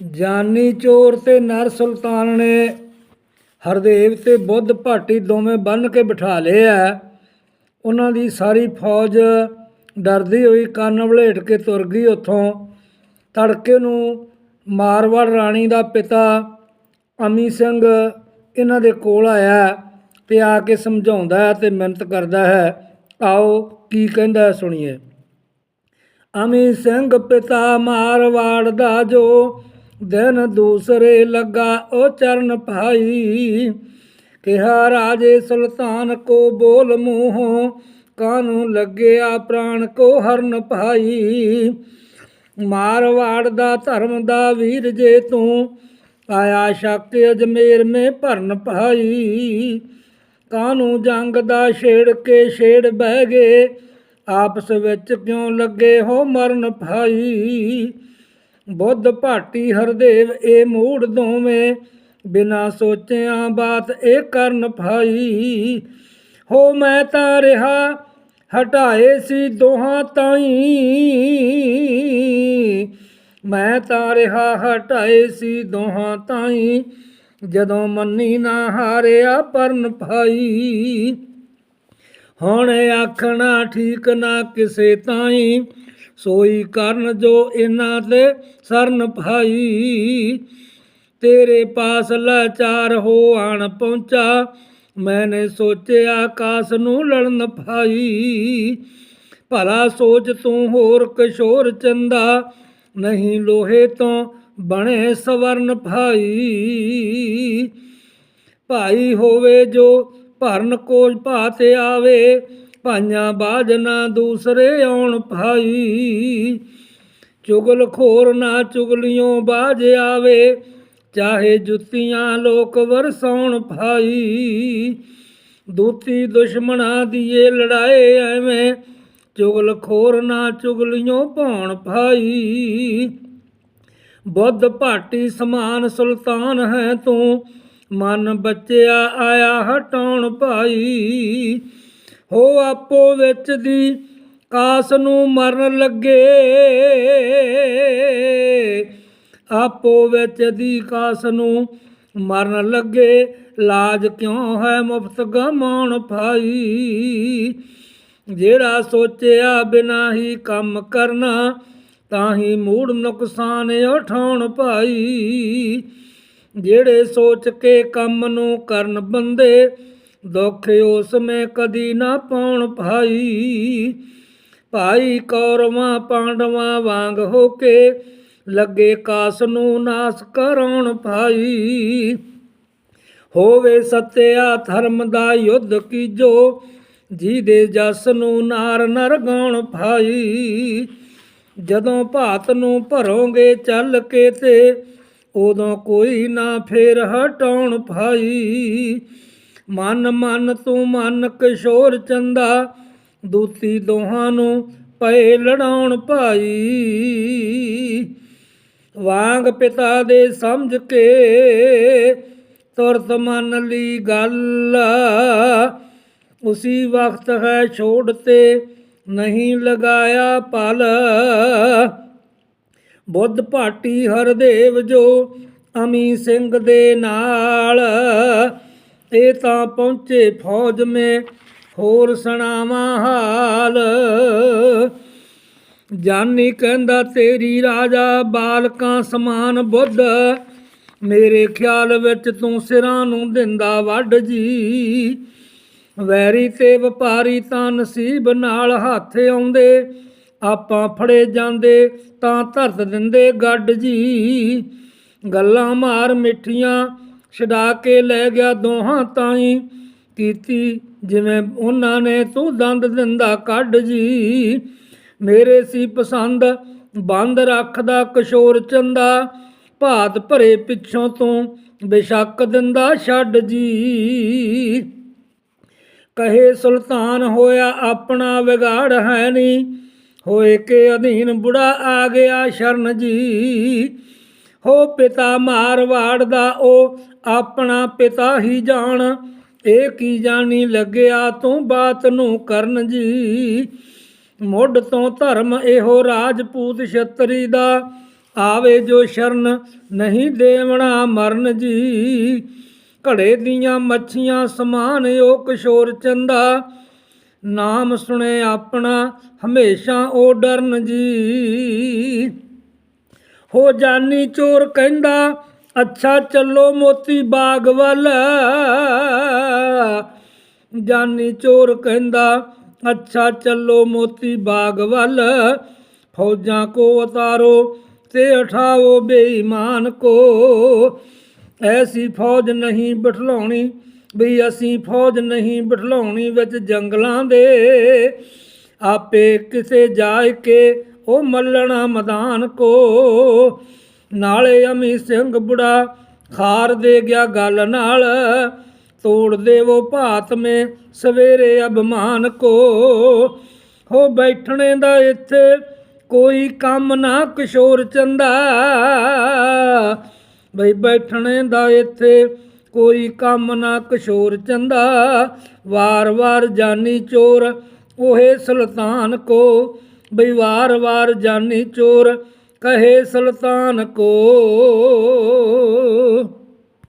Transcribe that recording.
ਜਾਨੀ ਚੋਰ ਤੇ ਨਰ ਸੁਲਤਾਨ ਨੇ ਹਰਦੇਵ ਤੇ ਬੁੱਧ ਭਾਟੀ ਦੋਵੇਂ ਬੰਨ ਕੇ ਬਿਠਾ ਲਏ ਆ। ਉਹਨਾਂ ਦੀ ਸਾਰੀ ਫੌਜ ਡਰਦੀ ਹੋਈ, ਕੰਨ ਵਲੇਟ ਕੇ ਤੁਰ ਗਈ ਉੱਥੋਂ। ਤੜਕੇ ਨੂੰ ਮਾਰਵਾੜ ਰਾਣੀ ਦਾ ਪਿਤਾ ਅਮੀ ਸਿੰਘ ਇਹਨਾਂ ਦੇ ਕੋਲ ਆਇਆ ਤੇ ਆ ਕੇ ਸਮਝਾਉਂਦਾ ਹੈ ਤੇ ਮਿਹਨਤ ਕਰਦਾ ਹੈ, ਆਓ, ਕੀ ਕਹਿੰਦਾ ਹੈ ਸੁਣੀਏ? ਅਮੀ ਸਿੰਘ, ਪਿਤਾ ਮਾਰਵਾੜ ਦਾ ਜੋ ਦਿਨ ਦੂਸਰੇ ਲੱਗਾ, ਉਹ ਚਰਨ ਭਾਈ। ਕਿਹਾ, ਰਾਜੇ ਸੁਲਤਾਨ ਕੋ ਬੋਲ ਮੂੰਹੋਂ ਕਾਨੂੰ ਲੱਗਿਆ ਪ੍ਰਾਣ ਕੋ ਹਰਨ ਭਾਈ? ਮਾਰਵਾੜ ਦਾ ਧਰਮ ਦਾ ਵੀਰ ਜੇ ਤੂੰ, ਆਇਆ ਸ਼ੱਕ ਅਜਮੇਰ ਮੇ ਭਰਨ ਭਾਈ। ਕਾਨੂੰ ਜੰਗ ਦਾ ਛੇੜ ਕੇ ਛੇੜ ਬਹਿ ਗਏ, ਆਪਸ ਵਿੱਚ ਕਿਉਂ ਲੱਗੇ ਹੋ ਮਰਨ ਭਾਈ? ਬੁੱਧ ਭਾਟੀ ਹਰਦੇਵ ਇਹ ਮੂੜ ਦੋਵੇਂ, ਬਿਨਾ ਸੋਚਿਆ ਬਾਤ ਇਹ ਕਰਨ ਭਾਈ। ਹੋ ਮੈਂ ਤਾਂ ਰਿਹਾ, ਹਟਾਏ ਸੀ ਦੋਹਾਂ ਤਾਈ। ਮੈਂ ਤਾਂ ਰਿਹਾ, ਹਟਾਏ ਸੀ ਦੋਹਾਂ ਤਾਈ, ਜਦੋਂ ਮੰਨੀ ਨਾ ਹਾਰਿਆ ਪਰਨ ਭਾਈ। ਹੁਣ ਆਖਣਾ ਠੀਕ ਨਾ ਕਿਸੇ ਤਾਈ ਸੋਈ ਕਰਨ ਜੋ ਇਹਨਾਂ ਤੇ ਸਰਨ ਭਾਈ। ਤੇਰੇ ਪਾਸ ਲਾਚਾਰ ਹੋ ਆਣ ਪਹੁੰਚਾ, ਮੈਨੇ ਸੋਚਿਆ ਆਕਾਸ ਨੂੰ ਲੜਨ ਭਾਈ। ਭਲਾ ਸੋਚ ਤੂੰ ਹੋਰ ਕਿਸ਼ੋਰ ਚੰਦਾ, ਨਹੀਂ ਲੋਹੇ ਤੋਂ ਬਣੇ ਸਵਰਨ ਭਾਈ। ਭਾਈ ਹੋਵੇ ਜੋ ਭਰਨ ਕੋਜ ਭਾਤੇ ਆਵੇ ਭਾਈਆਂ ਬਾਜ ਨਾ ਦੂਸਰੇ ਆਉਣ ਭਾਈ। ਚੁਗਲ ਖੋਰ ਨਾ ਚੁਗਲਿਓ ਬਾਜ ਆਵੇ, ਚਾਹੇ ਜੁੱਤੀਆਂ ਲੋਕ ਵਰਸਾਉਣ ਭਾਈ। ਦੂਤੀ ਦੁਸ਼ਮਣਾ ਦੀਏ ਲੜਾਏ ਐਵੇਂ, ਚੁਗਲ ਖੋਰ ਨਾ ਚੁਗਲਿਓ ਭਾਉਣ ਭਾਈ। ਬੁੱਧ ਭਾਟੀ ਸਮਾਨ ਸੁਲਤਾਨ ਹੈ ਤੂੰ, ਮਨ ਬੱਚਿਆ ਆਇਆ ਹਟਾਉਣ ਭਾਈ। ਹੋ ਆਪੋ ਵਿੱਚ ਦੀ ਕਾਸ ਨੂੰ ਮਰਨ ਲੱਗੇ। ਆਪੋ ਵਿੱਚ ਦੀ ਕਾਸ ਨੂੰ ਮਰਨ ਲੱਗੇ। ਲਾਜ ਕਿਉਂ ਹੈ ਮੁਫਤ ਗਮਾਉਣ ਭਾਈ? ਜਿਹੜਾ ਸੋਚਿਆ ਬਿਨਾ ਹੀ ਕੰਮ ਕਰਨਾ ਤਾਂ ਹੀ ਮੂੜ ਨੁਕਸਾਨ ਉਠਾਉਣ ਭਾਈ। ਜਿਹੜੇ ਸੋਚ ਕੇ ਕੰਮ ਨੂੰ ਕਰਨ ਬੰਦੇ ਦੁੱਖ ਉਸ ਮੈਂ ਕਦੀ ਨਾ ਪਾਉਣ ਭਾਈ ਭਾਈ ਕੌਰਵਾਂ ਪਾਂਡਵਾਂ ਵਾਂਗ ਹੋ ਕੇ ਲੱਗੇ ਕਾਸ ਨੂੰ ਨਾਸ ਕਰਾਉਣ ਭਾਈ ਹੋਵੇ ਸਤਿਆ ਧਰਮ ਦਾ ਯੁੱਧ ਕੀਜੋ, ਜਿਹਦੇ ਜਸ ਨੂੰ ਨਾਰ ਨਰ ਗਾਉਣ ਭਾਈ ਜਦੋਂ ਭਾਤ ਨੂੰ ਭਰੋਗੇ ਚੱਲ ਕੇ ਤੇ ਉਦੋਂ ਕੋਈ ਨਾ ਫੇਰ ਹਟਾਉਣ ਭਾਈ ਮਨ ਮਨ ਤੂੰ ਮਨ ਕਿਸ਼ੋਰ ਚੰਦਾ ਦੂਤੀ ਦੋਹਾਂ ਨੂੰ ਪਏ ਲੜਾਉਣ ਭਾਈ। ਵਾਂਗ ਪਿਤਾ ਦੇ ਸਮਝ ਕੇ ਤੁਰਤ ਮੰਨ ਲਈ ਗੱਲ ਉਸੀ ਵਕਤ ਹੈ ਛੋੜ ਤੇ ਨਹੀਂ ਲਗਾਇਆ ਪਲ। ਬੁੱਧ ਭਾਟੀ ਹਰਦੇਵ ਜੋ ਅਮੀ ਸਿੰਘ ਦੇ ਨਾਲ ਇਹ ਤਾਂ ਪਹੁੰਚੇ ਫੌਜ ਮੇ ਹੋਰ ਸੁਣਾਵਾਂ ਹਾਲ। ਜਾਨੀ ਕਹਿੰਦਾ, ਤੇਰੀ ਰਾਜਾ ਬਾਲਕਾਂ ਸਮਾਨ ਬੁੱਧ, ਮੇਰੇ ਖਿਆਲ ਵਿੱਚ ਤੂੰ ਸਿਰਾਂ ਨੂੰ ਦਿੰਦਾ ਵੱਢ ਜੀ। ਵੈਰੀ ਤੇ ਵਪਾਰੀ ਤਾਂ ਨਸੀਬ ਨਾਲ ਹੱਥ ਆਉਂਦੇ, ਆਪਾਂ ਫੜੇ ਜਾਂਦੇ ਤਾਂ ਧਰਤ ਦਿੰਦੇ ਗੱਡ ਜੀ। ਗੱਲਾਂ ਮਾਰ ਮਿੱਠੀਆਂ ਛਡਾ ਕੇ ਲੈ ਗਿਆ ਦੋਹਾਂ ਤਾਈ। ਕੀਤੀ ਜਿਵੇਂ ਉਹਨਾਂ ਨੇ, ਤੂੰ ਦੰਦ ਦਿੰਦਾ ਕੱਢ ਜੀ। ਮੇਰੇ ਸੀ ਪਸੰਦ, ਬੰਦ ਰੱਖਦਾ ਕਿਸ਼ੋਰ ਚੰਦਾ। ਭਾਤ ਭਰੇ ਪਿੱਛੋਂ ਤੋਂ ਬੇਸ਼ੱਕ ਦਿੰਦਾ ਛੱਡ ਜੀ। ਕਹੇ, ਸੁਲਤਾਨ ਹੋਇਆ ਆਪਣਾ ਵਿਗਾੜ ਹੈ ਨਹੀਂ ਹੋਏ ਕੇ ਅਧੀਨ ਬੁੜਾ ਆ ਗਿਆ ਸ਼ਰਨ ਜੀ। ਹੋ ਪਿਤਾ ਮਾਰਵਾੜ ਦਾ ਉਹ ਆਪਣਾ ਪਿਤਾ ਹੀ ਜਾਣ। ਇਹ ਕੀ ਜਾਣੀ ਲੱਗਿਆ ਤੂੰ ਬਾਤ ਨੂੰ ਕਰਨ ਜੀ। ਮੁੱਢ ਤੋਂ ਧਰਮ ਇਹੋ ਰਾਜਪੂਤ ਛਤਰੀ ਦਾ। ਆਵੇ ਜੋ ਸ਼ਰਨ ਨਹੀਂ ਦੇਵਣਾ ਮਰਨ ਜੀ। ਘੜੇ ਦੀਆਂ ਮੱਛੀਆਂ ਸਮਾਨ ਓ ਕਿਸ਼ੋਰ ਚੰਦਾ। ਨਾਮ ਸੁਣੇ ਆਪਣਾ ਹਮੇਸ਼ਾ ਉਹ ਡਰਨ ਜੀ। ਹੋ ਜਾਨੀ ਚੋਰ ਕਹਿੰਦਾ, ਅੱਛਾ ਚੱਲੋ ਮੋਤੀ ਬਾਗ ਵੱਲ। ਜਾਨੀ ਚੋਰ ਕਹਿੰਦਾ, ਅੱਛਾ ਚੱਲੋ ਮੋਤੀ ਬਾਗ ਵੱਲ। ਫੌਜਾਂ ਕੋ ਉਤਾਰੋ ਤੇ ਉਠਾਓ ਬੇਈਮਾਨ ਕੋ। ਐਸੀ ਫੌਜ ਨਹੀਂ ਬਿਠਲਾਉਣੀ, ਵੀ ਅਸੀਂ ਫੌਜ ਨਹੀਂ ਬਿਠਲਾਉਣੀ ਵਿੱਚ ਜੰਗਲਾਂ ਦੇ। ਆਪੇ ਕਿਸੇ ਜਾ ਕੇ ਉਹ ਮੱਲਣਾ ਮਦਾਨ ਕੋ। ਨਾਲੇ ਅਮੀ ਸਿੰਘ ਬੁੜਾ ਖਾਰ ਦੇ ਗਿਆ ਗੱਲ ਨਾਲ। ਤੋੜ ਦੇਵੋ ਭਾਤ ਮੇ ਸਵੇਰੇ ਅਭਮਾਨ ਕੋ। ਹੋ ਬੈਠਣੇ ਦਾ ਇੱਥੇ ਕੋਈ ਕੰਮ ਨਾ ਕਿਸ਼ੋਰ ਚੰਦਾ। ਬਈ ਬੈਠਣੇ ਦਾ ਇੱਥੇ ਕੋਈ ਕੰਮ ਨਾ ਕਿਸ਼ੋਰ ਚੰਦਾ। ਵਾਰ-ਵਾਰ ਜਾਨੀ ਚੋਰ ਉਹੇ ਸੁਲਤਾਨ ਕੋ। ਬਈ ਵਾਰ-ਵਾਰ ਜਾਨੀ ਚੋਰ ਕਹੇ ਸੁਲਤਾਨ ਕੋ।